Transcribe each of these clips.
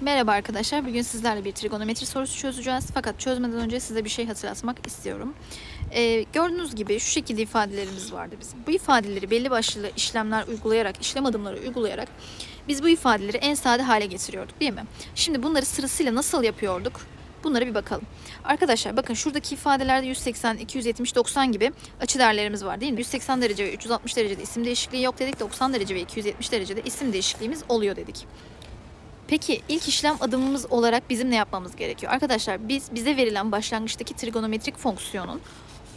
Merhaba arkadaşlar. Bugün sizlerle bir trigonometri sorusu çözeceğiz. Fakat çözmeden önce size bir şey hatırlatmak istiyorum. Ee, gördüğünüz gibi şu şekilde ifadelerimiz vardı bizim. Bu ifadeleri belli başlı işlemler uygulayarak, işlem adımları uygulayarak biz bu ifadeleri en sade hale getiriyorduk değil mi? Şimdi bunları sırasıyla nasıl yapıyorduk? Bunlara bir bakalım. Arkadaşlar bakın şuradaki ifadelerde 180, 270, 90 gibi açı değerlerimiz var değil mi? 180 derece ve 360 derecede isim değişikliği yok dedik. 90 derece ve 270 derecede isim değişikliğimiz oluyor dedik. Peki ilk işlem adımımız olarak bizim ne yapmamız gerekiyor? Arkadaşlar biz bize verilen başlangıçtaki trigonometrik fonksiyonun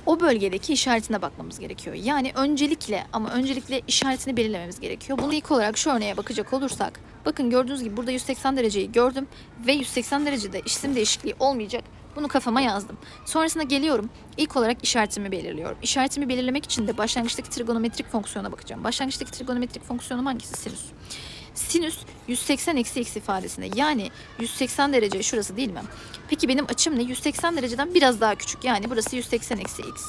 o bölgedeki işaretine bakmamız gerekiyor. Yani öncelikle ama öncelikle işaretini belirlememiz gerekiyor. Bunu ilk olarak şu örneğe bakacak olursak bakın gördüğünüz gibi burada 180 dereceyi gördüm ve 180 derecede isim değişikliği olmayacak. Bunu kafama yazdım. Sonrasında geliyorum. İlk olarak işaretimi belirliyorum. İşaretimi belirlemek için de başlangıçtaki trigonometrik fonksiyona bakacağım. Başlangıçtaki trigonometrik fonksiyonum hangisi? Sinüs. Sinüs 180 eksi x ifadesinde yani 180 derece şurası değil mi? Peki benim açım ne? 180 dereceden biraz daha küçük yani burası 180 eksi x.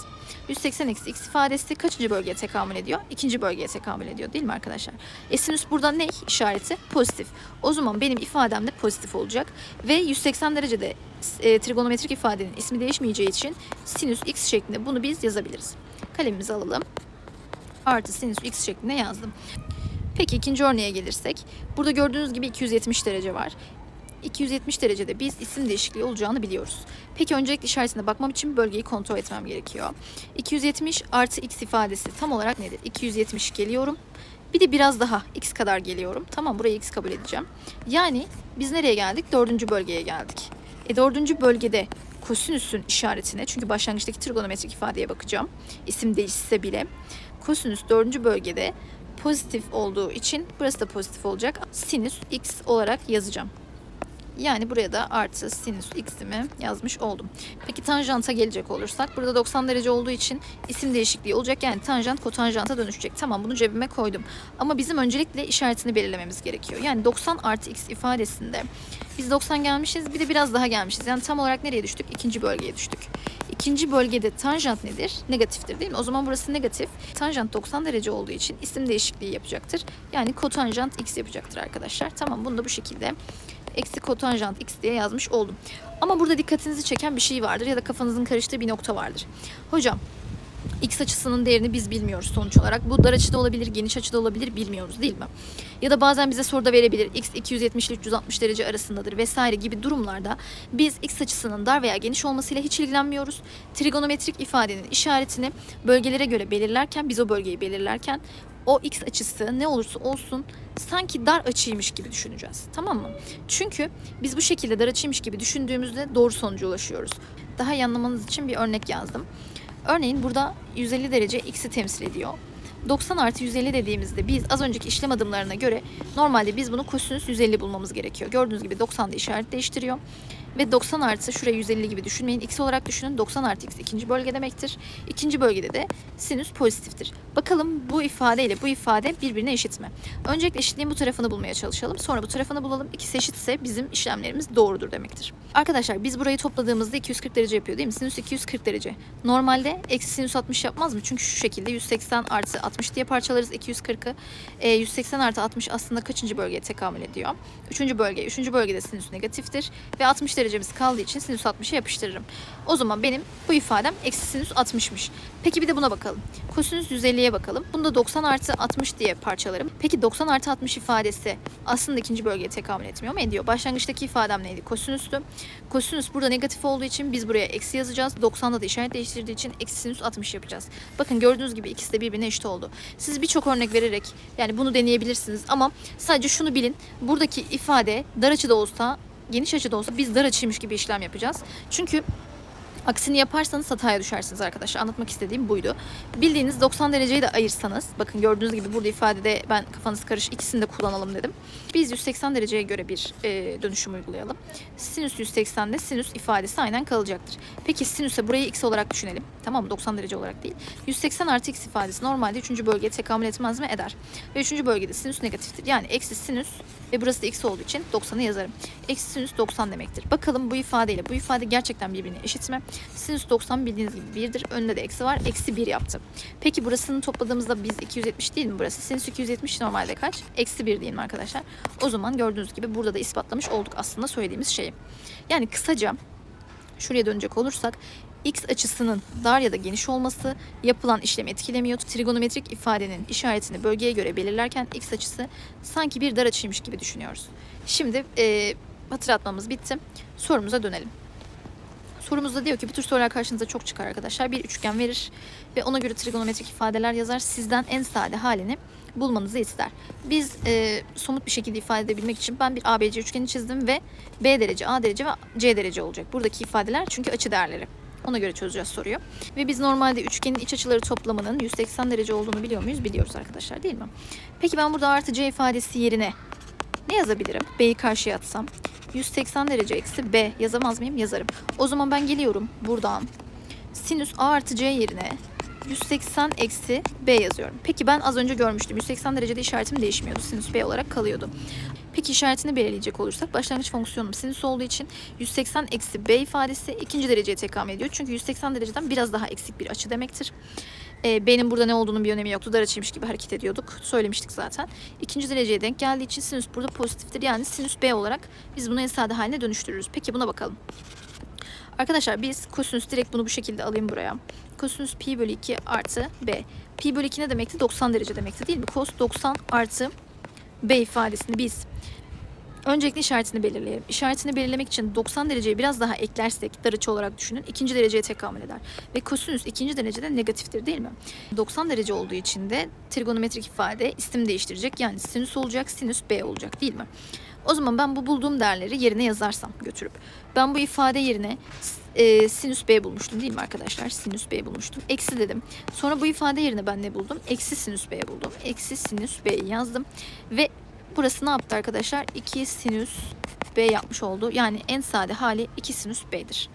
180 eksi x ifadesi kaçıncı bölgeye tekamül ediyor? İkinci bölgeye tekamül ediyor değil mi arkadaşlar? E sinüs burada ne işareti? Pozitif. O zaman benim ifadem de pozitif olacak. Ve 180 derecede e, trigonometrik ifadenin ismi değişmeyeceği için sinüs x şeklinde bunu biz yazabiliriz. Kalemimizi alalım. Artı sinüs x şeklinde yazdım. Peki ikinci örneğe gelirsek. Burada gördüğünüz gibi 270 derece var. 270 derecede biz isim değişikliği olacağını biliyoruz. Peki öncelikle işaretine bakmam için bölgeyi kontrol etmem gerekiyor. 270 artı x ifadesi tam olarak nedir? 270 geliyorum. Bir de biraz daha x kadar geliyorum. Tamam burayı x kabul edeceğim. Yani biz nereye geldik? Dördüncü bölgeye geldik. E dördüncü bölgede kosinüsün işaretine çünkü başlangıçtaki trigonometrik ifadeye bakacağım. İsim değişse bile. Kosinüs dördüncü bölgede pozitif olduğu için burası da pozitif olacak. Sinüs x olarak yazacağım. Yani buraya da artı sinüs x'imi yazmış oldum. Peki tanjanta gelecek olursak burada 90 derece olduğu için isim değişikliği olacak. Yani tanjant kotanjanta dönüşecek. Tamam bunu cebime koydum. Ama bizim öncelikle işaretini belirlememiz gerekiyor. Yani 90 artı x ifadesinde biz 90 gelmişiz bir de biraz daha gelmişiz. Yani tam olarak nereye düştük? İkinci bölgeye düştük. İkinci bölgede tanjant nedir? Negatiftir değil mi? O zaman burası negatif. Tanjant 90 derece olduğu için isim değişikliği yapacaktır. Yani kotanjant x yapacaktır arkadaşlar. Tamam bunu da bu şekilde eksi kotanjant x diye yazmış oldum. Ama burada dikkatinizi çeken bir şey vardır ya da kafanızın karıştığı bir nokta vardır. Hocam x açısının değerini biz bilmiyoruz sonuç olarak. Bu dar açıda olabilir, geniş açıda olabilir bilmiyoruz değil mi? Ya da bazen bize soruda verebilir x 270 ile 360 derece arasındadır vesaire gibi durumlarda biz x açısının dar veya geniş olmasıyla hiç ilgilenmiyoruz. Trigonometrik ifadenin işaretini bölgelere göre belirlerken biz o bölgeyi belirlerken o x açısı ne olursa olsun sanki dar açıymış gibi düşüneceğiz. Tamam mı? Çünkü biz bu şekilde dar açıymış gibi düşündüğümüzde doğru sonuca ulaşıyoruz. Daha iyi anlamanız için bir örnek yazdım. Örneğin burada 150 derece x'i temsil ediyor. 90 artı 150 dediğimizde biz az önceki işlem adımlarına göre normalde biz bunu kosinüs 150 bulmamız gerekiyor. Gördüğünüz gibi 90 da işaret değiştiriyor. Ve 90 artı şuraya 150 gibi düşünmeyin. X olarak düşünün. 90 artı X ikinci bölge demektir. İkinci bölgede de sinüs pozitiftir. Bakalım bu ifade ile bu ifade birbirine eşit mi? Öncelikle eşitliğin bu tarafını bulmaya çalışalım. Sonra bu tarafını bulalım. İkisi eşitse bizim işlemlerimiz doğrudur demektir. Arkadaşlar biz burayı topladığımızda 240 derece yapıyor değil mi? Sinüs 240 derece. Normalde eksi sinüs 60 yapmaz mı? Çünkü şu şekilde 180 artı 60 diye parçalarız 240'ı. E, 180 artı 60 aslında kaçıncı bölgeye tekamül ediyor? Üçüncü bölge. Üçüncü bölgede sinüs negatiftir. Ve 60 derecemiz kaldığı için sinüs 60'ı yapıştırırım. O zaman benim bu ifadem eksi sinüs 60'mış. Peki bir de buna bakalım. Kosinüs 150'ye bakalım. Bunu da 90 artı 60 diye parçalarım. Peki 90 artı 60 ifadesi aslında ikinci bölgeye tekamül etmiyor mu? Ediyor. Başlangıçtaki ifadem neydi? Kosinüstü. Kosinüs burada negatif olduğu için biz buraya eksi yazacağız. 90'da da işaret değiştirdiği için eksi sinüs 60 yapacağız. Bakın gördüğünüz gibi ikisi de birbirine eşit oldu. Siz birçok örnek vererek yani bunu deneyebilirsiniz ama sadece şunu bilin. Buradaki ifade dar açıda olsa geniş açıda olsa biz dar açıymış gibi işlem yapacağız. Çünkü Aksini yaparsanız hataya düşersiniz arkadaşlar. Anlatmak istediğim buydu. Bildiğiniz 90 dereceyi de ayırsanız, bakın gördüğünüz gibi burada ifadede ben kafanız karış ikisini de kullanalım dedim. Biz 180 dereceye göre bir e, dönüşüm uygulayalım. Sinüs 180'de sinüs ifadesi aynen kalacaktır. Peki sinüse burayı x olarak düşünelim. Tamam mı? 90 derece olarak değil. 180 artı x ifadesi normalde 3. bölgeye tekamül etmez mi? Eder. Ve 3. bölgede sinüs negatiftir. Yani eksi sinüs ve burası da x olduğu için 90'ı yazarım. Eksi sinüs 90 demektir. Bakalım bu ifadeyle bu ifade gerçekten birbirine eşit mi? Sinüs 90 bildiğiniz gibi 1'dir. Önünde de eksi var. Eksi 1 yaptı. Peki burasını topladığımızda biz 270 değil mi burası? Sinüs 270 normalde kaç? Eksi 1 diyelim arkadaşlar. O zaman gördüğünüz gibi burada da ispatlamış olduk aslında söylediğimiz şeyi. Yani kısaca şuraya dönecek olursak x açısının dar ya da geniş olması yapılan işlemi etkilemiyor. Trigonometrik ifadenin işaretini bölgeye göre belirlerken x açısı sanki bir dar açıymış gibi düşünüyoruz. Şimdi e, hatırlatmamız bitti. Sorumuza dönelim. Sorumuzda diyor ki bu tür sorular karşınıza çok çıkar arkadaşlar. Bir üçgen verir ve ona göre trigonometrik ifadeler yazar. Sizden en sade halini bulmanızı ister. Biz e, somut bir şekilde ifade edebilmek için ben bir ABC üçgeni çizdim ve B derece, A derece ve C derece olacak. Buradaki ifadeler çünkü açı değerleri. Ona göre çözeceğiz soruyu. Ve biz normalde üçgenin iç açıları toplamının 180 derece olduğunu biliyor muyuz? Biliyoruz arkadaşlar değil mi? Peki ben burada artı C ifadesi yerine ne yazabilirim? B'yi karşıya atsam. 180 derece eksi B yazamaz mıyım? Yazarım. O zaman ben geliyorum buradan. Sinüs A artı C yerine 180 eksi B yazıyorum. Peki ben az önce görmüştüm. 180 derecede işaretim değişmiyordu. Sinüs B olarak kalıyordu. Peki işaretini belirleyecek olursak başlangıç fonksiyonum sinüs olduğu için 180 eksi B ifadesi ikinci dereceye tekamül ediyor. Çünkü 180 dereceden biraz daha eksik bir açı demektir. E, B'nin burada ne olduğunun bir önemi yoktu. Dar açıymış gibi hareket ediyorduk. Söylemiştik zaten. İkinci dereceye denk geldiği için sinüs burada pozitiftir. Yani sinüs B olarak biz bunu en haline dönüştürürüz. Peki buna bakalım. Arkadaşlar biz kosinüs direkt bunu bu şekilde alayım buraya. Kosinüs pi bölü 2 artı b. Pi bölü 2 ne demekti? 90 derece demekti değil mi? Kos 90 artı b ifadesini biz öncelikle işaretini belirleyelim. İşaretini belirlemek için 90 dereceye biraz daha eklersek dar açı olarak düşünün. ikinci dereceye tekamül eder. Ve kosinüs ikinci derecede negatiftir değil mi? 90 derece olduğu için de trigonometrik ifade isim değiştirecek. Yani sinüs olacak, sinüs b olacak değil mi? O zaman ben bu bulduğum değerleri yerine yazarsam götürüp ben bu ifade yerine e, sinüs b bulmuştum değil mi arkadaşlar? Sinüs b bulmuştum. Eksi dedim. Sonra bu ifade yerine ben ne buldum? Eksi sinüs b buldum. Eksi sinüs b'yi yazdım. Ve burası ne yaptı arkadaşlar? 2 sinüs b yapmış oldu. Yani en sade hali 2 sinüs b'dir.